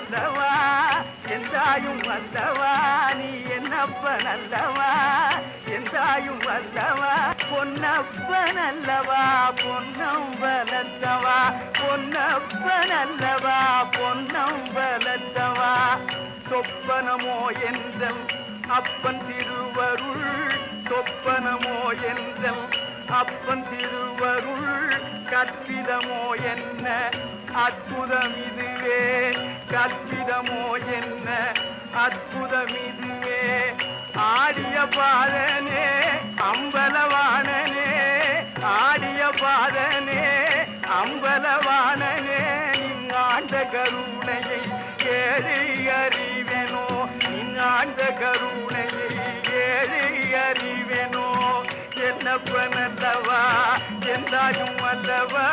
வந்தவா எந்தாயும் வந்தவா நீ என்னப்ப நல்லவா? எந்தாயும் வந்தவா பொன்னப்ப நல்லவா பொன்னம் வளர்த்தவா? பொன்னப்பன் அல்லவா பொன்னம் வளர்த்தவா? சொப்பனமோ என்றல் அப்பன் திருவருள் சொப்பனமோ என்றல் அப்பன் திருவருள் கற்பிதமோ என்ன? அற்புதம் இதுவே. கற்பிதமோ என்ன? அற்புதம் இதுவே. ஆடிய பாதனே அம்பலவாணனே. ஆடிய பாதனே அம்பலவாணனே. ஆண்ட கருணையை ஏழை அறிவெனோ. ஆண்ட கருணையை ஏழை அறிவெனோ. என்னப்பன் அல்லவா? எந்தாயும் அல்லவா